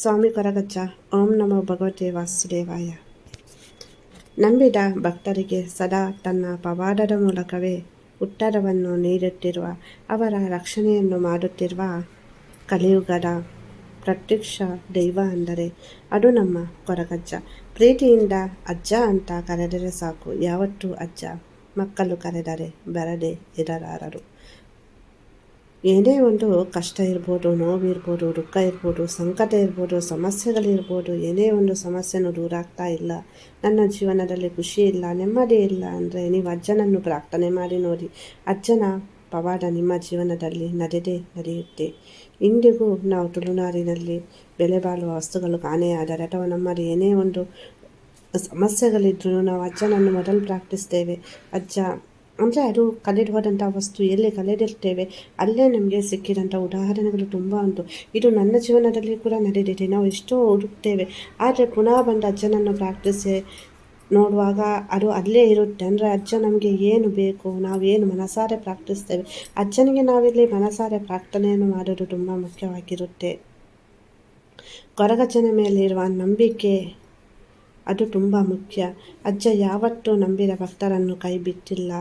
ಸ್ವಾಮಿ ಕೊರಗಜ್ಜ ಓಂ ನಮೋ ಭಗವತೆ ವಾಸುದೇವಾಯ. ನಂಬಿದ ಭಕ್ತರಿಗೆ ಸದಾ ತನ್ನ ಪವಾಡದ ಮೂಲಕವೇ ಉತ್ತರವನ್ನು ನೀಡುತ್ತಿರುವ ಅವರ ರಕ್ಷಣೆಯನ್ನು ಮಾಡುತ್ತಿರುವ ಕಲಿಯುಗದ ಪ್ರತ್ಯಕ್ಷ ದೈವ ಅಂದರೆ ಅದು ನಮ್ಮ ಕೊರಗಜ್ಜ. ಪ್ರೀತಿಯಿಂದ ಅಜ್ಜ ಅಂತ ಕರೆದರೆ ಸಾಕು, ಯಾವತ್ತೂ ಅಜ್ಜ ಮಕ್ಕಳು ಕರೆದರೆ ಬರದೇ ಇರಲಾರರು. ಏನೇ ಒಂದು ಕಷ್ಟ ಇರ್ಬೋದು, ನೋವಿರ್ಬೋದು, ದುಃಖ ಇರ್ಬೋದು, ಸಂಕಟ ಇರ್ಬೋದು, ಸಮಸ್ಯೆಗಳಿರ್ಬೋದು, ಏನೇ ಒಂದು ಸಮಸ್ಯೆನೂ ದೂರ ಆಗ್ತಾ ಇಲ್ಲ. ನನ್ನ ಜೀವನದಲ್ಲಿ ಖುಷಿ ಇಲ್ಲ, ನೆಮ್ಮದಿ ಇಲ್ಲ ಅಂದರೆ ನೀವು ಅಜ್ಜನನ್ನು ಪ್ರಾರ್ಥನೆ ಮಾಡಿ ನೋಡಿ. ಅಜ್ಜನ ಪವಾಡ ನಿಮ್ಮ ಜೀವನದಲ್ಲಿ ನಡೆದೇ ನಡೆಯುತ್ತೆ. ಇಂದಿಗೂ ನಾವು ತುಳುನಾಡಿನಲ್ಲಿ ಬೆಲೆ ಬಾಳುವ ವಸ್ತುಗಳು ಕಾಣೆಯಾದರೆ ಅಥವಾ ನಮ್ಮದು ಏನೇ ಒಂದು ಸಮಸ್ಯೆಗಳಿದ್ರೂ ನಾವು ಅಜ್ಜನನ್ನು ಮೊದಲು ಪ್ರಾರ್ಥಿಸ್ತೇವೆ. ಅಜ್ಜ ಅಂದರೆ ಅದು ಕಳೆದು ಹೋದಂಥ ವಸ್ತು ಎಲ್ಲಿ ಕಲೆದಿರ್ತೇವೆ ಅಲ್ಲೇ ನಮಗೆ ಸಿಕ್ಕಿದಂಥ ಉದಾಹರಣೆಗಳು ತುಂಬ ಉಂಟು. ಇದು ನನ್ನ ಜೀವನದಲ್ಲಿ ಕೂಡ ನಡೆದಿದೆ. ನಾವು ಎಷ್ಟೋ ಹುಡುಕ್ತೇವೆ ಆದರೆ ಪುನಃ ಬಂದ ಅಜ್ಜನನ್ನು ಪ್ರಾರ್ಥಿಸಿ ನೋಡುವಾಗ ಅದು ಅಲ್ಲೇ ಇರುತ್ತೆ. ಅಂದರೆ ಅಜ್ಜ ನಮಗೆ ಏನು ಬೇಕು, ನಾವು ಏನು ಮನಸಾರೆ ಪ್ರಾರ್ಥಿಸ್ತೇವೆ. ಅಜ್ಜನಿಗೆ ನಾವಿಲ್ಲಿ ಮನಸಾರೆ ಪ್ರಾರ್ಥನೆಯನ್ನು ಮಾಡೋದು ತುಂಬ ಮುಖ್ಯವಾಗಿರುತ್ತೆ. ಕೊರಗಜ್ಜನ ಮೇಲಿರುವ ನಂಬಿಕೆ ಅದು ತುಂಬ ಮುಖ್ಯ. ಅಜ್ಜ ಯಾವತ್ತೂ ನಂಬಿರ ಭಕ್ತರನ್ನು ಕೈ ಬಿಟ್ಟಿಲ್ಲ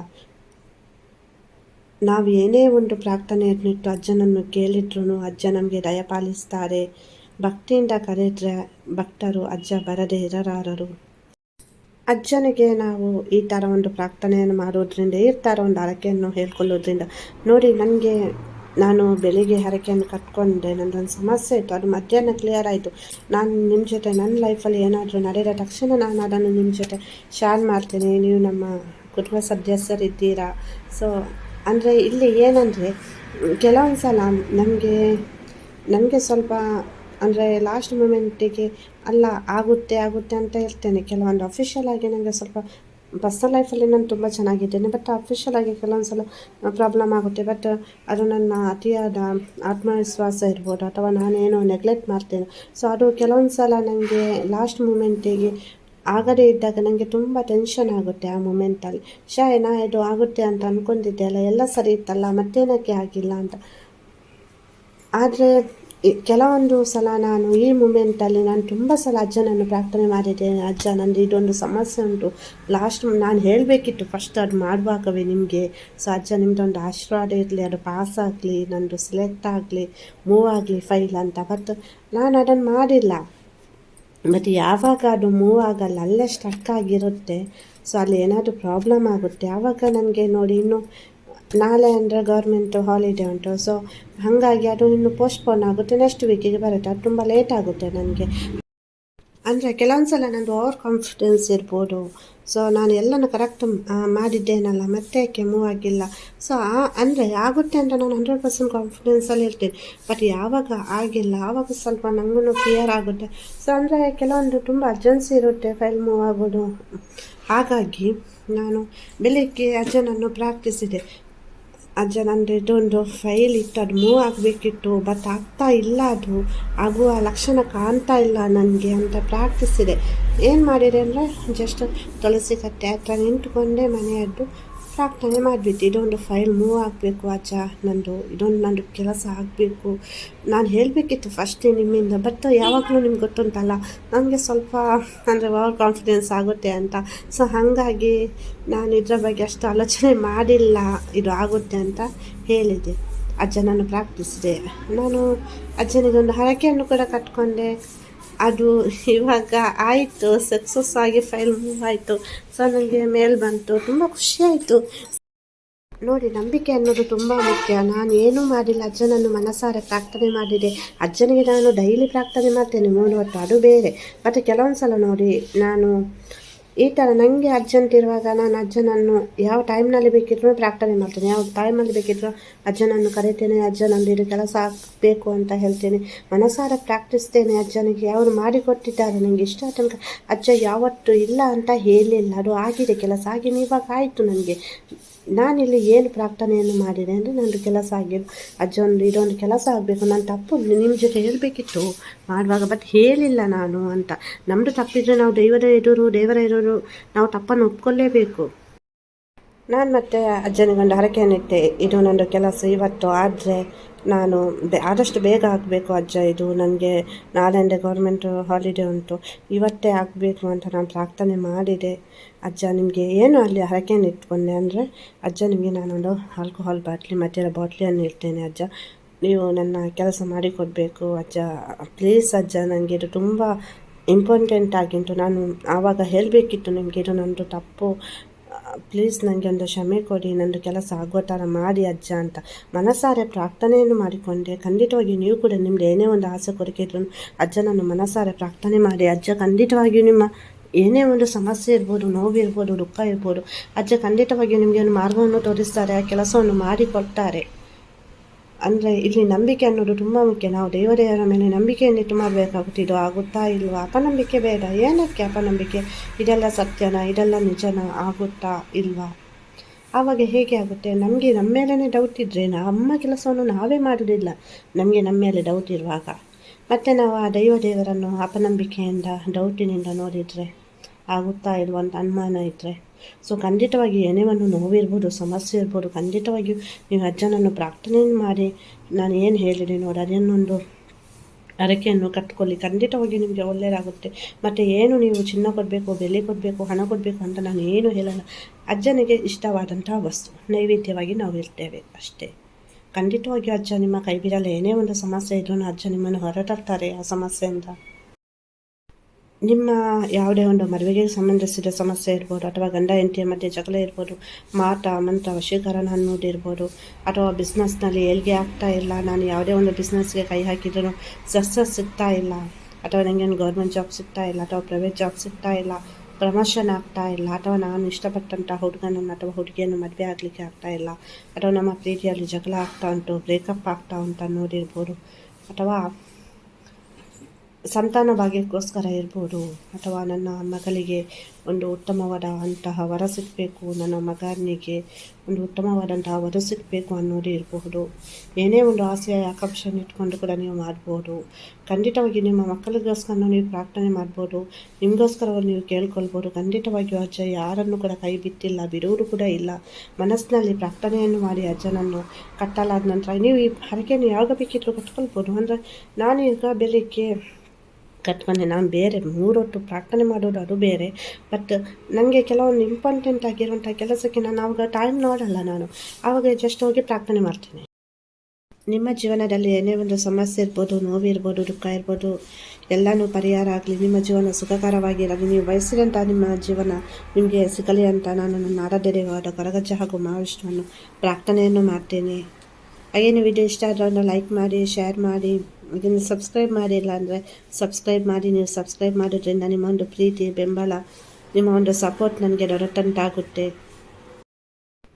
ನಾವು ಏನೇ ಒಂದು ಪ್ರಾರ್ಥನೆಯನ್ನಿಟ್ಟು ಅಜ್ಜನನ್ನು ಕೇಳಿದ್ರು ಅಜ್ಜ ನಮಗೆ ದಯಪಾಲಿಸ್ತಾರೆ ಭಕ್ತಿಯಿಂದ ಕರೆದ್ರೆ ಭಕ್ತರು ಅಜ್ಜ ಬರದೇ ಇರಲಾರರು. ಅಜ್ಜನಿಗೆ ನಾವು ಈ ಥರ ಒಂದು ಪ್ರಾರ್ಥನೆಯನ್ನು ಮಾಡೋದ್ರಿಂದ, ಈ ಥರ ಒಂದು ಹರಕೆಯನ್ನು ಹೇಳ್ಕೊಳ್ಳೋದ್ರಿಂದ ನೋಡಿ, ನನಗೆ ನಾನು ಬೆಳಿಗ್ಗೆ ಹರಕೆಯನ್ನು ಕಟ್ಕೊಂಡೆ ನನ್ನದೊಂದು ಸಮಸ್ಯೆ ಇತ್ತು, ಅದು ಮಧ್ಯಾಹ್ನ ಕ್ಲಿಯರ್ ಆಯಿತು. ನಾನು ನಿಮ್ಮ ಜೊತೆ ನನ್ನ ಲೈಫಲ್ಲಿ ಏನಾದರೂ ನಡೆದ ತಕ್ಷಣ ನಾನು ಅದನ್ನು ನಿಮ್ಮ ಜೊತೆ ಶೇರ್ ಮಾಡ್ತೇನೆ. ನೀವು ನಮ್ಮ ಕುಟುಂಬ ಸದಸ್ಯರಿದ್ದೀರಾ? ಸೊ ಅಂದರೆ ಇಲ್ಲಿ ಏನಂದರೆ, ಕೆಲವೊಂದು ಸಲ ನಮಗೆ ನನಗೆ ಸ್ವಲ್ಪ, ಅಂದರೆ ಲಾಸ್ಟ್ ಮೂಮೆಂಟಿಗೆ ಅಲ್ಲ, ಆಗುತ್ತೆ ಆಗುತ್ತೆ ಅಂತ ಇರ್ತೇನೆ ಕೆಲವೊಂದು ಅಫಿಷಿಯಲ್ ಆಗಿ ನನಗೆ ಸ್ವಲ್ಪ ಪರ್ಸನಲ್ ಲೈಫಲ್ಲಿ ನಾನು ತುಂಬ ಚೆನ್ನಾಗಿದ್ದೇನೆ ಬಟ್ ಅಫಿಷಿಯಲ್ ಆಗಿ ಕೆಲವೊಂದು ಸಲ ಪ್ರಾಬ್ಲಮ್ ಆಗುತ್ತೆ. ಬಟ್ ಅದು ನನ್ನ ಅತಿಯಾದ ಆತ್ಮವಿಶ್ವಾಸ ಇರ್ಬೋದು, ಅಥವಾ ನಾನೇನೋ ನೆಗ್ಲೆಕ್ಟ್ ಮಾಡ್ತೇನೆ. ಸೊ ಅದು ಕೆಲವೊಂದು ಸಲ ನನಗೆ ಲಾಸ್ಟ್ ಮೂಮೆಂಟಿಗೆ ಆಗದೇ ಇದ್ದಾಗ ನನಗೆ ತುಂಬ ಟೆನ್ಷನ್ ಆಗುತ್ತೆ ಆ ಮೂಮೆಂಟಲ್ಲಿ ಶಾ ನಾ ಇದು ಆಗುತ್ತೆ ಅಂತ ಅಂದ್ಕೊಂಡಿದ್ದೆ ಅಲ್ಲ, ಎಲ್ಲ ಸರಿ ಇತ್ತಲ್ಲ, ಮತ್ತೇನಕ್ಕೆ ಆಗಿಲ್ಲ ಅಂತ. ಆದರೆ ಕೆಲವೊಂದು ಸಲ ನಾನು ಈ ಮೂಮೆಂಟಲ್ಲಿ ನಾನು ತುಂಬ ಸಲ ಅಜ್ಜನನ್ನು ಪ್ರಾರ್ಥನೆ ಮಾಡಿದ್ದೇನೆ ಅಜ್ಜ, ನಂದು ಇದೊಂದು ಸಮಸ್ಯೆ ಉಂಟು. ಲಾಸ್ಟ್ ನಾನು ಹೇಳಬೇಕಿತ್ತು. ಫಸ್ಟ್ ಅದು ಮಾಡುವಾಗವೇ ನಿಮಗೆ. ಸೊ ಅಜ್ಜ ನಿಮ್ಮದೊಂದು ಆಶೀರ್ವಾದ ಇರಲಿ, ಅದು ಪಾಸ್ ಆಗಲಿ, ನಂದು ಸೆಲೆಕ್ಟ್ ಆಗಲಿ ಮೂವ್ ಆಗಲಿ ಫೈಲ್ ಅಂತ. ಬಟ್ ನಾನು ಅದನ್ನು ಮಾಡಿಲ್ಲ. ಮತ್ತು ಯಾವಾಗ ಅದು ಮೂವ್ ಆಗಲ್ಲ, ಅಲ್ಲೇ ಸ್ಟಕ್ ಆಗಿರುತ್ತೆ. ಸೊ ಅಲ್ಲಿ ಏನಾದರೂ ಪ್ರಾಬ್ಲಮ್ ಆಗುತ್ತೆ. ಆವಾಗ ನನಗೆ ನೋಡಿ ಇನ್ನು ನಾಳೆ ಅಂದರೆ ಗೌರ್ಮೆಂಟ್ ಹಾಲಿಡೇ ಉಂಟು. ಸೊ ಹಾಗಾಗಿ ಅದು ಇನ್ನು ಪೋಸ್ಟ್ಪೋನ್ ಆಗುತ್ತೆ. ನೆಕ್ಸ್ಟ್ ವೀಕಿಗೆ ಬರುತ್ತೆ. ಅದು ತುಂಬ ಲೇಟ್ ಆಗುತ್ತೆ ನನಗೆ. ಅಂದರೆ ಕೆಲವೊಂದು ಸಲ ನಂದು ಓವರ್ ಕಾನ್ಫಿಡೆನ್ಸ್ ಇರ್ಬೋದು. ಸೊ ನಾನು ಎಲ್ಲನೂ ಕರೆಕ್ಟ್ ಮಾಡಿದ್ದೇನಲ್ಲ. ಮತ್ತೆ ಯಾಕೆ ಮೂವ್ ಆಗಿಲ್ಲ? ಸೊ ಅಂದರೆ ಆಗುತ್ತೆ ಅಂತ ನಾನು ಹಂಡ್ರೆಡ್ ಪರ್ಸೆಂಟ್ ಕಾನ್ಫಿಡೆನ್ಸಲ್ಲಿ ಇರ್ತೀನಿ. ಬಟ್ ಯಾವಾಗ ಆಗಿಲ್ಲ? ಆವಾಗ ಸ್ವಲ್ಪ ನನಗೂ ಕ್ಲಿಯರ್ ಆಗುತ್ತೆ. ಸೊ ಅಂದರೆ ಕೆಲವೊಂದು ತುಂಬ ಅರ್ಜೆನ್ಸಿ ಇರುತ್ತೆ ಫೈಲ್ ಮೂವ್ ಆಗೋದು. ಹಾಗಾಗಿ ನಾನು ಬೆಳಿಗ್ಗೆ ಅಜ್ಜನನ್ನು ಪ್ರಾರ್ಥಿಸಿದೆ. ಅಜ್ಜ ನಂದು ಇದೊಂದು ಫೈಲ್ ಇತ್ತು ಅದು ಮೂವ್ ಆಗಬೇಕಿತ್ತು ಬಟ್ ಆಗ್ತಾ ಇಲ್ಲ ಅದು. ಆಗುವ ಲಕ್ಷಣ ಕಾಣ್ತಾ ಇಲ್ಲ ನನಗೆ ಅಂತ ಪ್ರಾರ್ಥಿಸಿದೆ. ಏನು ಮಾಡಿದೆ ಅಂದರೆ ಜಸ್ಟ್ ತುಳಸಿ ಕಟ್ಟೆ ಹತ್ರ ನಿಂತ್ಕೊಂಡೆ ಮನೆಯದ್ದು. ಪ್ರಾರ್ಥನೆ ಮಾಡಿಬಿಟ್ಟು ಇದೊಂದು ಫೈಲ್ ಮೂವ್ ಆಗಬೇಕು ಅಜ್ಜ ನಂದು, ಇದೊಂದು ನಂದು ಕೆಲಸ ಆಗಬೇಕು. ನಾನು ಹೇಳಬೇಕಿತ್ತು ಫಸ್ಟೇ ನಿಮ್ಮಿಂದ ಬಟ್ ಯಾವಾಗಲೂ ನಿಮ್ಗೆ ಗೊತ್ತುಂಟಲ್ಲ ನನಗೆ ಸ್ವಲ್ಪ, ಅಂದರೆ ಓವರ್ ಕಾನ್ಫಿಡೆನ್ಸ್ ಆಗುತ್ತೆ ಅಂತ. ಸೊ ಹಾಗಾಗಿ ನಾನು ಇದರ ಬಗ್ಗೆ ಅಷ್ಟು ಆಲೋಚನೆ ಮಾಡಿಲ್ಲ, ಇದು ಆಗುತ್ತೆ ಅಂತ ಹೇಳಿದೆ. ಅಜ್ಜನನ್ನು ಪ್ರಾರ್ಥಿಸಿದೆ ನಾನು ಅಜ್ಜನಿಗೊಂದು ಹರಕೆಯನ್ನು ಕೂಡ ಕಟ್ಕೊಂಡೆ. ಅದು ಇವಾಗ ಆಯಿತು ಸಕ್ಸಸ್ ಆಗಿ ಫೈಲ್ ಮೂವ್ ಆಯಿತು. ಸೊ ನನಗೆ ಮೇಲ್ ಬಂತು. ತುಂಬ ಖುಷಿಯಾಯಿತು ನೋಡಿ, ನಂಬಿಕೆ ಅನ್ನೋದು ತುಂಬ ಮುಖ್ಯ. ನಾನು ಏನೂ ಮಾಡಿಲ್ಲ. ಅಜ್ಜನನ್ನು ಮನಸಾರೆ ಪ್ರಾರ್ಥನೆ ಮಾಡಿದೆ. ಅಜ್ಜನಿಗೆ ನಾನು ಡೈಲಿ ಪ್ರಾರ್ಥನೆ ಮಾಡ್ತೇನೆ, ಮೂರು ಹೊತ್ತು. ಅದು ಬೇರೆ. ಮತ್ತು ಕೆಲವೊಂದು ಸಲ ನೋಡಿ, ನಾನು ಈ ಥರ ನನಗೆ ಅರ್ಜೆಂಟ್ ಇರುವಾಗ ನಾನು ಅಜ್ಜನನ್ನು ಯಾವ ಟೈಮ್ನಲ್ಲಿ ಬೇಕಿದ್ರೂ ಪ್ರಾರ್ಥನೆ ಮಾಡ್ತೇನೆ. ಯಾವ ಟೈಮಲ್ಲಿ ಬೇಕಿದ್ರೂ ಅಜ್ಜನನ್ನು ಕರಿತೇನೆ ಅಜ್ಜನಲ್ಲಿ ಇದು ಕೆಲಸ ಆಗಬೇಕು ಅಂತ ಹೇಳ್ತೇನೆ. ಮನಸಾರ ಪ್ರಾಕ್ಟಿಸ್ತೇನೆ ಅಜ್ಜನಿಗೆ. ಅವರು ಮಾಡಿಕೊಟ್ಟಿದ್ದಾರೆ. ನನಗೆ ಇಷ್ಟ ತನಕ. ಅಜ್ಜ ಯಾವತ್ತೂ ಇಲ್ಲ ಅಂತ ಹೇಳಿಲ್ಲ. ಅದು ಆಗಿದೆ. ಕೆಲಸ ಆಗಿ ಇವಾಗ ಆಯಿತು ನನಗೆ ನಾನಿಲ್ಲಿ ಏನು ಪ್ರಾರ್ಥನೆಯನ್ನು ಮಾಡಿದೆ ಅಂದರೆ ನನ್ನದು ಕೆಲಸ ಆಗಿದ್ದು ಅಜ್ಜ ಒಂದು ಇದೊಂದು ಕೆಲಸ ಆಗಬೇಕು. ನಾನು ತಪ್ಪು ನಿಮ್ಮ ಜೊತೆ ಹೇಳಬೇಕಿತ್ತು. ಮಾಡುವಾಗ ಬಟ್ ಹೇಳಿಲ್ಲ ನಾನು ಅಂತ. ನಮ್ಮದು ತಪ್ಪಿದ್ರೆ ನಾವು ದೈವದ ಎದುರು ದೇವರ ಎದುರು ನಾವು ತಪ್ಪನ್ನು ಒಪ್ಕೊಳ್ಳೇಬೇಕು ನಾನು ಮತ್ತೆ ಅಜ್ಜನ ಅಜ್ಜನಿಗೊಂದು ಹರಕೆಯನ್ನಿಟ್ಟೆ, ಇದು ನನ್ನದು ಕೆಲಸ ಇವತ್ತು, ಆದರೆ ನಾನು ಬೆ, ಆದಷ್ಟು ಬೇಗ ಆಗಬೇಕು ಅಜ್ಜ, ಇದು ನನಗೆ ನಾಳೆಯಿಂದ ಗೌರ್ಮೆಂಟ್ ಹಾಲಿಡೇ ಉಂಟು, ಇವತ್ತೇ ಆಗಬೇಕು ಅಂತ ನಾನು ಪ್ರಾರ್ಥನೆ ಮಾಡಿದೆ. ಅಜ್ಜ ನಿಮಗೆ ಏನು ಅಲ್ಲಿ ಹರಕೆಯನ್ನು ಇಟ್ಕೊಂಡೆ ಅಂದರೆ, ಅಜ್ಜ ನಿಮಗೆ ನಾನೊಂದು ಆಲ್ಕೋಹಾಲ್ ಬಾಟ್ಲಿ ಮತ್ತೆ ಬಾಟ್ಲಿಯನ್ನು ಇಡ್ತೇನೆ ಅಜ್ಜ. ನೀವು ನನ್ನ ಕೆಲಸ ಮಾಡಿಕೊಡಬೇಕು ಅಜ್ಜ. ಪ್ಲೀಸ್ ಅಜ್ಜ ನನಗೆ ಇದು ತುಂಬ ಇಂಪಾರ್ಟೆಂಟ್ ಆಗಿತ್ತು. ನಾನು ಆವಾಗ ಹೇಳಬೇಕಿತ್ತು ನಿಮಗೆ ಇದು ನನ್ನದು ತಪ್ಪು. ಪ್ಲೀಸ್ ನನಗೆ ಒಂದು ಕ್ಷಮೆ ಕೊಡಿ ನನ್ನದು ಕೆಲಸ ಆಗೋ ಥರ ಮಾಡಿ ಅಜ್ಜ ಅಂತ. ಮನಸಾರೆ ಪ್ರಾರ್ಥನೆಯನ್ನು ಮಾಡಿಕೊಂಡೆ. ಖಂಡಿತವಾಗಿ ನೀವು ಕೂಡ ನಿಮ್ದು ಏನೇ ಒಂದು ಆಸೆ ಕೊರಕೆ ಅಜ್ಜ, ನಾನು ಮನಸಾರೆ ಪ್ರಾರ್ಥನೆ ಮಾಡಿ. ಅಜ್ಜ, ಖಂಡಿತವಾಗಿಯೂ ನಿಮ್ಮ ಏನೇ ಒಂದು ಸಮಸ್ಯೆ ಇರ್ಬೋದು, ನೋವಿರ್ಬೋದು, ದುಃಖ ಇರ್ಬೋದು, ಅಜ್ಜ ಖಂಡಿತವಾಗಿಯೂ ನಿಮಗೆ ಒಂದು ಮಾರ್ಗವನ್ನು ತೋರಿಸ್ತಾರೆ, ಆ ಕೆಲಸವನ್ನು ಮಾಡಿಕೊಡ್ತಾರೆ ಅಂದರೆ ಇಲ್ಲಿ ನಂಬಿಕೆ ಅನ್ನೋದು ತುಂಬ ಮುಖ್ಯ. ನಾವು ದೇವದೇವರ ಮೇಲೆ ನಂಬಿಕೆಯನ್ನು ಇಟ್ಟು ಮಾಡಬೇಕಾಗುತ್ತಿದ್ದು ಆಗುತ್ತಾ ಇಲ್ವಾ, ಅಪನಂಬಿಕೆ ಬೇಡ. ಏನಕ್ಕೆ ಅಪನಂಬಿಕೆ? ಇದೆಲ್ಲ ಸತ್ಯನ? ಇದೆಲ್ಲ ನಿಜನ? ಆಗುತ್ತಾ ಇಲ್ವಾ? ಆವಾಗ ಹೇಗೆ ಆಗುತ್ತೆ? ನಮಗೆ ನಮ್ಮ ಮೇಲೇ ಡೌಟ್ ಇದ್ದರೆ ನಮ್ಮ ಕೆಲಸವನ್ನು ನಾವೇ ಮಾಡೋದಿಲ್ಲ ನಮಗೆ ನಮ್ಮ ಮೇಲೆ ಡೌಟ್ ಇರುವಾಗ. ಮತ್ತು ನಾವು ಆ ದೈವ ದೇವರನ್ನು ಅಪನಂಬಿಕೆಯಿಂದ ಡೌಟಿನಿಂದ ನೋಡಿದರೆ ಆಗುತ್ತಾ ಇಲ್ವ ಅಂತ ಅನುಮಾನ ಇದ್ದರೆ ಸೊ ಖಂಡಿತವಾಗಿ ಏನೇ ಒಂದು ನೋವಿರ್ಬೋದು ಸಮಸ್ಯೆ ಇರ್ಬೋದು, ಖಂಡಿತವಾಗಿಯೂ ನೀವು ಅಜ್ಜನನ್ನು ಪ್ರಾರ್ಥನೆ ಮಾಡಿ, ನಾನು ಏನು ಹೇಳಿದೆ ನೋಡಿ ಅದೇನೊಂದು ಅರಕೆಯನ್ನು ಕಟ್ಕೊಳ್ಳಿ. ಖಂಡಿತವಾಗಿ ನಿಮಗೆ ಒಳ್ಳೆಯದಾಗುತ್ತೆ. ಮತ್ತು ಏನು ನೀವು ಚಿನ್ನ ಕೊಡಬೇಕು ಬೆಲೆ ಕೊಡಬೇಕು, ಹಣ ಕೊಡಬೇಕು ಅಂತ ನಾನು ಏನು ಹೇಳಲ್ಲ. ಅಜ್ಜನಿಗೆ ಇಷ್ಟವಾದಂಥ ವಸ್ತು, ನೈವೇದ್ಯವಾಗಿ ನಾವು ಇರ್ತೇವೆ ಅಷ್ಟೇ. ಖಂಡಿತವಾಗಿಯೂ ಅಜ್ಜ ನಿಮ್ಮ ಕೈ ಬಿಡಲ್ಲ ಏನೇ ಒಂದು ಸಮಸ್ಯೆ ಇದ್ರೂ ಅಜ್ಜ ನಿಮ್ಮನ್ನು ಹೊರತರ್ತಾರೆ ಆ ಸಮಸ್ಯೆಯಿಂದ. ನಿಮ್ಮ ಯಾವುದೇ ಒಂದು ಮದುವೆಗೆ ಸಂಬಂಧಿಸಿದ ಸಮಸ್ಯೆ ಇರ್ಬೋದು, ಅಥವಾ ಗಂಡ ಹೆಂಡತಿಯ ಮಧ್ಯೆ ಜಗಳ ಇರ್ಬೋದು ಮಾಟ ಮಂತ್ರ, ವಶೀಕರಣ ಅನ್ನೋದು ಇರ್ಬೋದು ಅಥವಾ ಬಿಸ್ನೆಸ್ನಲ್ಲಿ ಏಳ್ಗೆ ಆಗ್ತಾ ಇಲ್ಲ, ನಾನು ಯಾವುದೇ ಒಂದು ಬಿಸ್ನೆಸ್ಗೆ ಕೈ ಹಾಕಿದ್ರು ಸಕ್ಸಸ್ ಸಿಗ್ತಾ ಇಲ್ಲ, ಅಥವಾ ನನಗೆ ಒಂದು ಗೌರ್ಮೆಂಟ್ ಜಾಬ್ ಸಿಗ್ತಾ ಇಲ್ಲ, ಅಥವಾ ಪ್ರೈವೇಟ್ ಜಾಬ್ ಸಿಗ್ತಾ ಇಲ್ಲ ಪ್ರಮೋಷನ್ ಆಗ್ತಾ ಇಲ್ಲ, ಅಥವಾ ನಾನು ಇಷ್ಟಪಟ್ಟಂಥ ಹುಡುಗನನ್ನು ಅಥವಾ ಹುಡುಗಿಯನ್ನು ಮದುವೆ ಆಗಲಿಕ್ಕೆ ಆಗ್ತಾ ಇಲ್ಲ, ಅಥವಾ ನಮ್ಮ ಪ್ರೀತಿಯಲ್ಲಿ ಜಗಳ ಆಗ್ತಾ ಉಂಟು ಬ್ರೇಕಪ್ ಆಗ್ತಾ ಉಂಟು ಅನ್ನೋದಿರ್ಬೋದು, ಅಥವಾ ಸಂತಾನ ಭಾಗ್ಯಕ್ಕೋಸ್ಕರ ಇರ್ಬೋದು. ಅಥವಾ ನನ್ನ ಮಗಳಿಗೆ ಒಂದು ಉತ್ತಮವಾದ ಅಂತಹ ವರ ಸಿಗಬೇಕು, ನನ್ನ ಮಗನಿಗೆ ಒಂದು ಉತ್ತಮವಾದಂತಹ ವರ ಸಿಗಬೇಕು ಅನ್ನೋದು ಇರಬಹುದು. ಏನೇ ಒಂದು ಆಸೆಯ ಆಕಾಂಕ್ಷೆಯನ್ನು ಇಟ್ಕೊಂಡು ಕೂಡ ನೀವು ಮಾಡ್ಬೋದು. ಖಂಡಿತವಾಗಿ ನಿಮ್ಮ ಮಕ್ಕಳಿಗೋಸ್ಕರ ನೀವು ಪ್ರಾರ್ಥನೆ ಮಾಡ್ಬೋದು. ನಿಮಗೋಸ್ಕರ ನೀವು ಕೇಳ್ಕೊಳ್ಬೋದು. ಖಂಡಿತವಾಗಿಯೂ ಅಜ್ಜ, ಯಾರನ್ನು ಕೂಡ ಕೈ ಬಿತ್ತಿಲ್ಲ ಬಿಡುವುದು ಕೂಡ ಇಲ್ಲ. ಮನಸ್ಸಿನಲ್ಲಿ ಪ್ರಾರ್ಥನೆಯನ್ನು ಮಾಡಿ ಅಜ್ಜನನ್ನು ಕಟ್ಟಲಾದ ನಂತರ ನೀವು ಈ ಹರಕೆಯನ್ನು ಯಾವಾಗ ಬೇಕಿದ್ರು ಕಟ್ಕೊಳ್ಬೋದು. ಅಂದರೆ ನಾನೀಗ ಬೆಳಿಗ್ಗೆ ಕಟ್ಕೊಂಡೆ ನಾನು ಬೇರೆ ಮೂರೊತ್ತು ಪ್ರಾರ್ಥನೆ ಮಾಡೋದು ಅದು ಬೇರೆ. ಬಟ್ ನನಗೆ ಕೆಲವೊಂದು ಇಂಪಾರ್ಟೆಂಟ್ ಆಗಿರುವಂಥ ಕೆಲಸಕ್ಕೆ ನಾನು ಆವಾಗ ಟೈಮ್ ನೋಡಲ್ಲ ನಾನು. ಆವಾಗ ಜಸ್ಟ್ ಹೋಗಿ ಪ್ರಾರ್ಥನೆ ಮಾಡ್ತೇನೆ. ನಿಮ್ಮ ಜೀವನದಲ್ಲಿ ಏನೇ ಒಂದು ಸಮಸ್ಯೆ ಇರ್ಬೋದು ನೋವಿರ್ಬೋದು ದುಃಖ ಇರ್ಬೋದು, ಎಲ್ಲನೂ ಪರಿಹಾರ ಆಗಲಿ, ನಿಮ್ಮ ಜೀವನ ಸುಖಕರವಾಗಿರಲಿ ನೀವು ಬಯಸಿದಂಥ ನಿಮ್ಮ ಜೀವನ ನಿಮಗೆ ಸಿಗಲಿ ಅಂತ ನಾನು ನನ್ನ ಆರಾಧ್ಯ ದೇವಾದ ಕರಗಜ್ಜ ಹಾಗೂ ಮಹಾವಿಷ್ಣುವನ್ನು ಪ್ರಾರ್ಥನೆಯನ್ನು ಮಾಡ್ತೇನೆ. ಏನು ವಿಡಿಯೋ ಇಷ್ಟ ಆದರೆ ಲೈಕ್ ಮಾಡಿ ಶೇರ್ ಮಾಡಿ. ಇದನ್ನು ಸಬ್ಸ್ಕ್ರೈಬ್ ಮಾಡಿಲ್ಲ ಅಂದರೆ ಸಬ್ಸ್ಕ್ರೈಬ್ ಮಾಡಿ, ನೀವು ಸಬ್ಸ್ಕ್ರೈಬ್ ಮಾಡೋದ್ರಿಂದ ನಿಮ್ಮ ಒಂದು ಪ್ರೀತಿ ಬೆಂಬಲ ನಿಮ್ಮ ಒಂದು ಸಪೋರ್ಟ್ ನನಗೆ ದೊರೆತಂತಾಗುತ್ತೆ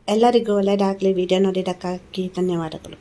ಎಲ್ಲರಿಗೂ ಒಳ್ಳೆಯದಾಗಲಿ ವಿಡಿಯೋ ನೋಡಿದ್ದಕ್ಕಾಗಿ ಧನ್ಯವಾದಗಳು.